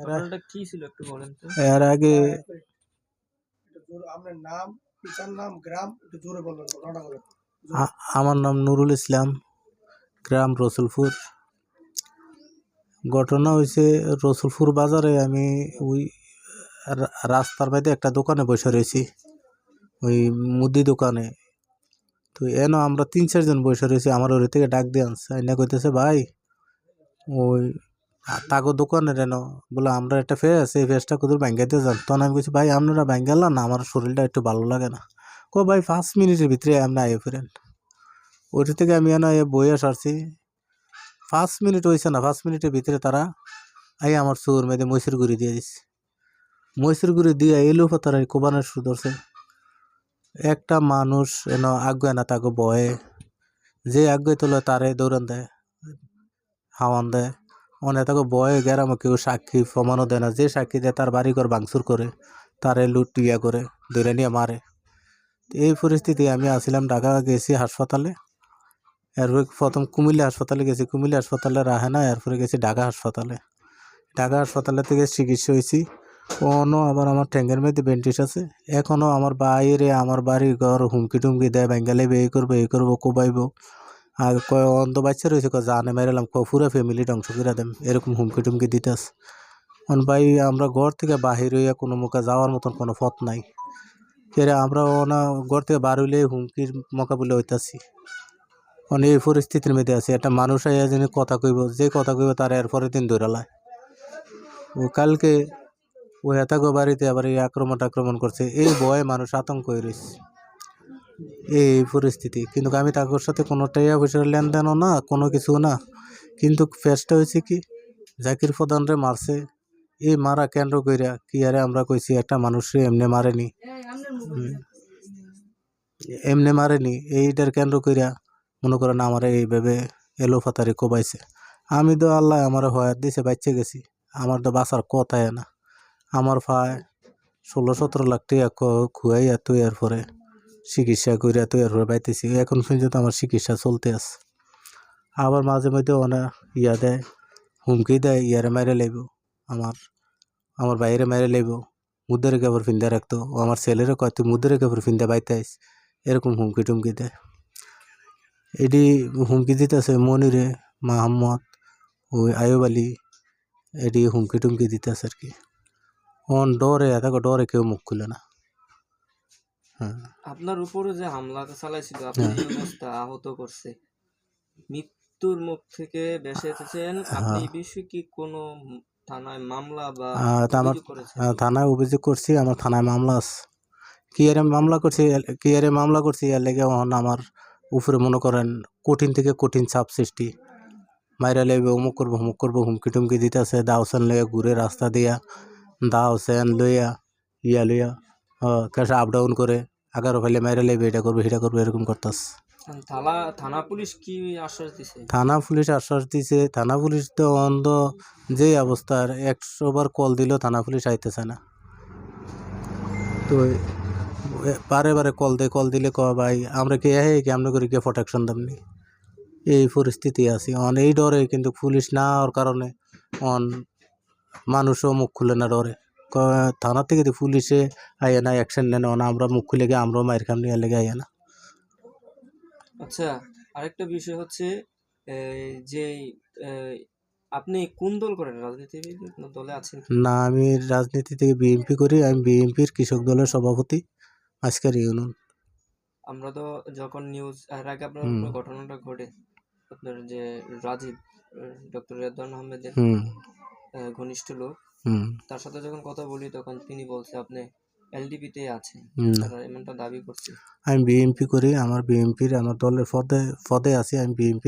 ঘটনাটা কি ছিল একটু বলেন তো? এর আগে আপনার নাম পিতার নাম গ্রাম একটু জোরে বলবেন ঘটনাটা বলেন। আমার নাম নুরুল ইসলাম গ্রাম রসুলপুর। ঘটনা হয়েছে রসুলপুর বাজারে আমি ওই রাস্তার মধ্যে একটা দোকানে বসে রয়েছি ওই মুদি দোকানে। তো এন আমরা তিন চারজন বসে রয়েছি আমার ওর থেকে ডাক দিয়ে আনছে। এনে কইতেছে ভাই ওই তাগো দোকানের এন বলে, আমরা একটা ফেস, এই ফেসটা কোথাও দিয়ে যান। তখন আমি বলছি ভাই, আপনারা ব্যাঙ্গাল না আমার শরীরটা একটু ভালো লাগে না। কো, ভাই, পাঁচ মিনিটের ভিতরে আপনি আইয়ে ফেরেন। ওইটা থেকে আমি এনে বইয়া সারছি। পাঁচ মিনিট হয়েছে না, পাঁচ মিনিটের ভিতরে তারা আই আমার চোর মেয়েদের মৈশুর গুড়ি দিয়ে দিচ্ছে মৈশুর গুড়ি দিয়ে এলো তারা কোবানের ধরছে। একটা মানুষ এন আগুয়ে না তাকে বয়ে, যে আগুয়ে তোলে তারে দৌড়ান দেয়, হাওয়ান দেয়। অনেক তাকে বয়ে গেরামে কেউ সাক্ষী প্রমাণও দেয় না। যে সাক্ষী দেয় তার বাড়ি ঘর ভাঙচুর করে, তারে লুট ইয়া করে, ধরে নিয়ে মারে। এই পরিস্থিতি আমি আসছিলাম ঢাকা গেছি হাসপাতালে। এরপরে প্রথম কুমিল্লা হাসপাতালে গেছি। কুমিল্লা হাসপাতালে রাহে না এরপরে গেছি ঢাকা হাসপাতালে। ঢাকা হাসপাতালে থেকে চিকিৎসা হয়েছি। কোনো আবার আমার ট্যাঙ্গের মধ্যে বেন্টিস আছে। এখনও আমার বাইরে আমার বাড়ি ঘর হুমকি টুমকি দেয় বেঙ্গালে এই করব এই করব, কোবাইব। আর কয় অন্ধ বাচ্চা রয়েছে, কয় জানে মেরেলাম ক পুরো ফ্যামিলি ধ্বংস করে দেম এরকম হুমকি টুমকি দিতেস কারণ ভাই, আমরা ঘর থেকে বাহির হইয়া কোনো মুখে যাওয়ার মতন কোনো পথ নাই। এরা আমরা ওনা ঘর থেকে বার হইলে হুমকির মোকাবিলা হইতাছি। মানে এই পরিস্থিতির মধ্যে আছে, একটা মানুষ আইয়া যিনি কথা কইব, যে কথা কইব তার এরপরের দিন দৌড়ালায় ও কালকে ও হেতাগো বাড়িতে আবার এই আক্রমণ আক্রমণ করছে, এই ভয়ে মানুষ আতঙ্ক হয়ে রয়েছে এই পরিস্থিতি। কিন্তু আমি তাদের সাথে কোনো টাইয়া পয়সার লেনদেনও না, কোনো কিছু না। কিন্তু ফেসটা হয়েছে কি, জাকির প্রধানরে মারছে। এই মারা কেন্দ্র কইরা কি আরে আমরা কইছি একটা মানুষে এমনি মারেনি। এমনি মারেনি, এইটার কেন্দ্র কইরা মনে করেন আমার এইভাবে এলো ফাতারি কোবাইছে। আমি তো আল্লাহ আমার হয়াত দিছে বাচ্চা গেছি। আমার তো বাঁচার কথাই না। আমার ফায় ষোলো সতেরো লাখ টাকা খুয়াইয়া তুই এরপরে চিকিৎসা করিয়া তুই এরপরে পাইতেছি। এখন পর্যন্ত আমার চিকিৎসা চলতে আছে। আবার মাঝে মধ্যে অনেক ইয়া দেয়, হুমকি দেয়, ইয়ারে মারে লাইব। আমার আমার বাইরে মারে লাইব। মুদ্রের কাপড় ফিন্দে রাখতো। আমার ছেলেরও কয়, তুই মুদ্রের কাপড় ফিন্দে বাইতে আইস। এরকম হুমকি টুমকি দেয়। এটি হুমকি দিতেছে মনিরে, মাহমদ, ওই আয়ুব আলী। এটি হুমকি টুমকি দিতেছে আর কি। অন ডরে এত ডরে কেউ মুখ খুলে না। আপনার উপরে যে হামলা চালাইছিল আপনার এই অবস্থা আহত করছে। মৃত্যুর মুখ থেকে বেঁচে এসেছেন। আপনি এই বিষয়ে কি কোনো থানায় মামলা বা আমার থানায় অভিযোগ করছি আমার থানায় মামলা আছে। কি আরে মামলা করছি কি আরে মামলা করছি এর লেগে আমার উপরে মনে করেন কঠিন থেকে কঠিন চাপ সৃষ্টি। মাইরা লেবে অমুক করব অমুক করব হুমকি টুমকি দিতেছে দাও সেন লইয়া ঘুরে রাস্তা দিয়া দাও সেন লইয়া ইয়া লইয়া ক্যাশ আপ ডাউন করে। আগারো ফেলে মাইরা লেবে এটা করব সেটা করব এরকম করতাস। থানা থানা পুলিশ কি আশ্বাস দিছে? থানা পুলিশ আশ্বাস দিছে থানা পুলিশ তো অন্ধ যে অবস্থার একশো বার কল দিলেও থানা পুলিশ আইতেছে না। তো বারে বারে কল দেয় কল দিলে ক ভাই আমরা কে হে কি আমরা করে কে প্রোটেকশন দামনি এই পরিস্থিতি আছে। অন এই ডরে কিন্তু পুলিশ না হওয়ার কারণে অন মানুষও মুখ খুলে না ডরে। ক- থানা থেকে তো পুলিশে আইয়া না অ্যাকশন নেন না আমরা মুখ খুলে গিয়ে আমরাও মায়ের খাম নিয়ে লেগে আইয়া না। আচ্ছা আরেকটা বিষয় হচ্ছে যে আপনি কোন দল করেন? রাজনীতিবিদ কোন দলে আছেন না আমি রাজনীতি থেকে বিএনপি করি আমি বিএনপির কৃষক দলের সভাপতি আজকের ইউনিয়ন। আমরা তো যখন নিউজ এর আগে আপনার। ঘটনাটা ঘটে আপনার যে রাজীব ডক্টর রেদওয়ান আহমেদের হুম। ঘনিষ্ঠ লোক তার সাথে যখন কথা বলি তখন তিনি বলছে আপনি এলডিপিতে আছেন। এমনটা দাবি করছে। আমি বিএনপি করি আমার বিএনপির আমার দলের পদে পদে আছি আমি বিএনপি